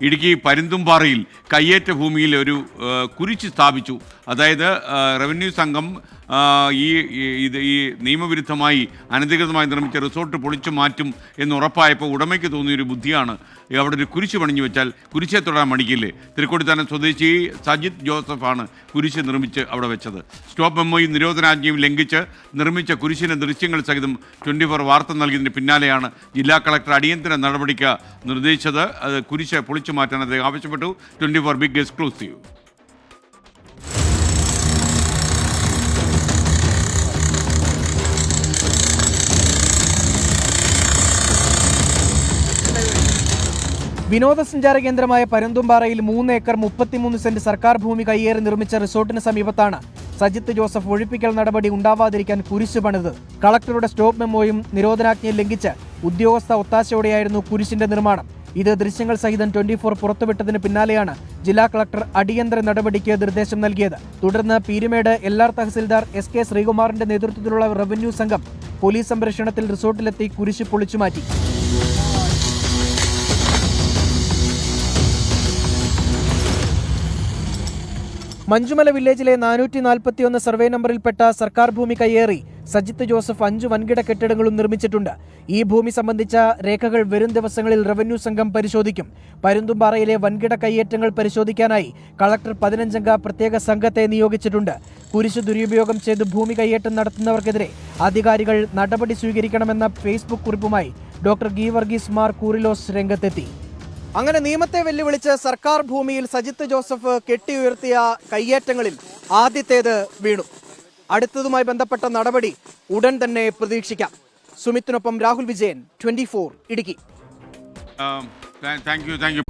ഇടുക്കി പരുന്തുംപാറയിൽ കയ്യേറ്റ ഭൂമിയിൽ ഒരു കുരിശ് സ്ഥാപിച്ചു. അതായത് റവന്യൂ സംഘം ഈ ഇത് ഈ നിയമവിരുദ്ധമായി അനധികൃതമായി നിർമ്മിച്ച റിസോർട്ട് പൊളിച്ചു മാറ്റും എന്ന് ഉറപ്പായപ്പോൾ ഉടമയ്ക്ക് തോന്നിയൊരു ബുദ്ധിയാണ് അവിടെ ഒരു കുരിശ് പണിഞ്ഞു വെച്ചാൽ കുരിശെ തൊടാൻ മണിക്കില്ലേ തിരുക്കൊടിത്താനം സ്വദേശി സജിത് ജോസഫാണ് കുരിശ് നിർമ്മിച്ച് അവിടെ വെച്ചത്. സ്റ്റോപ്പ് മെമ്മോയും നിരോധനാജ്ഞയും ലംഘിച്ച് നിർമ്മിച്ച കുരിശിന്റെ ദൃശ്യങ്ങൾ സഹിതം ട്വന്റി ഫോർ വാർത്ത നൽകിയതിന് പിന്നാലെയാണ് ജില്ലാ കളക്ടർ അടിയന്തര നടപടിക്ക് നിർദ്ദേശിച്ചത്. അത് കുരിശ് പൊളിച്ചു മാറ്റാൻ അദ്ദേഹം ആവശ്യപ്പെട്ടു. ട്വന്റി ഫോർ ബിഗ് എക്സ്ക്ലൂസീവ് വിനോദസഞ്ചാര കേന്ദ്രമായ പരുന്തുംപാറയിൽ മൂന്ന് ഏക്കർ മുപ്പത്തിമൂന്ന് സെന്റ് സർക്കാർ ഭൂമി കയ്യേറി നിർമ്മിച്ച റിസോർട്ടിന് സമീപത്താണ് സജിത്ത് ജോസഫ് ഒഴിപ്പിക്കൽ നടപടി ഉണ്ടാവാതിരിക്കാൻ കുരിശ് പണിത്. കളക്ടറുടെ സ്റ്റോപ്പ് മെമ്മോയും നിരോധനാജ്ഞയും ലംഘിച്ച് ഉദ്യോഗസ്ഥ ഒത്താശയോടെയായിരുന്നു കുരിശിന്റെ നിർമ്മാണം. ഇത് ദൃശ്യങ്ങൾ സഹിതം ട്വന്റി ഫോർ പുറത്തുവിട്ടതിന് പിന്നാലെയാണ് ജില്ലാ കളക്ടർ അടിയന്തര നടപടിക്ക് നിർദ്ദേശം നൽകിയത്. തുടർന്ന് പീരുമേട് എല്ലാർ തഹസിൽദാർ എസ് കെ ശ്രീകുമാറിന്റെ നേതൃത്വത്തിലുള്ള റവന്യൂ സംഘം പോലീസ് സംരക്ഷണത്തിൽ റിസോർട്ടിലെത്തി കുരിശ് പൊളിച്ചുമാറ്റി മഞ്ചുമല വില്ലേജിലെ നാനൂറ്റി നാൽപ്പത്തിയൊന്ന് സർവേ നമ്പറിൽപ്പെട്ട സർക്കാർ ഭൂമി കയ്യേറി സജിത്ത് ജോസഫ് അഞ്ച് വൻകിട കെട്ടിടങ്ങളും നിർമ്മിച്ചിട്ടുണ്ട്. ഈ ഭൂമി സംബന്ധിച്ച രേഖകൾ വരും ദിവസങ്ങളിൽ റവന്യൂ സംഘം പരിശോധിക്കും. പരുന്തുംപാറയിലെ വൻകിട കയ്യേറ്റങ്ങൾ പരിശോധിക്കാനായി കളക്ടർ പതിനഞ്ചംഗ പ്രത്യേക സംഘത്തെ നിയോഗിച്ചിട്ടുണ്ട്. കുരിശ് ദുരുപയോഗം ചെയ്ത് ഭൂമി കയ്യേറ്റം നടത്തുന്നവർക്കെതിരെ അധികാരികൾ നടപടി സ്വീകരിക്കണമെന്ന ഫേസ്ബുക്ക് കുറിപ്പുമായി ഡോക്ടർ ഗീവർഗീസ് മാർ കൂറിലോസ് രംഗത്തെത്തി. അങ്ങനെ നിയമത്തെ വെല്ലുവിളിച്ച് സർക്കാർ ഭൂമിയിൽ സജിത്ത് ജോസഫ് കെട്ടിയുയർത്തിയ കയ്യേറ്റങ്ങളിൽ ആദ്യത്തേത് വീണു. അടുത്തതുമായി ബന്ധപ്പെട്ട നടപടി ഉടൻ തന്നെ പ്രതീക്ഷിക്കാം. സുമിത്തിനൊപ്പം Rahul Vijayan twenty four Idukki. U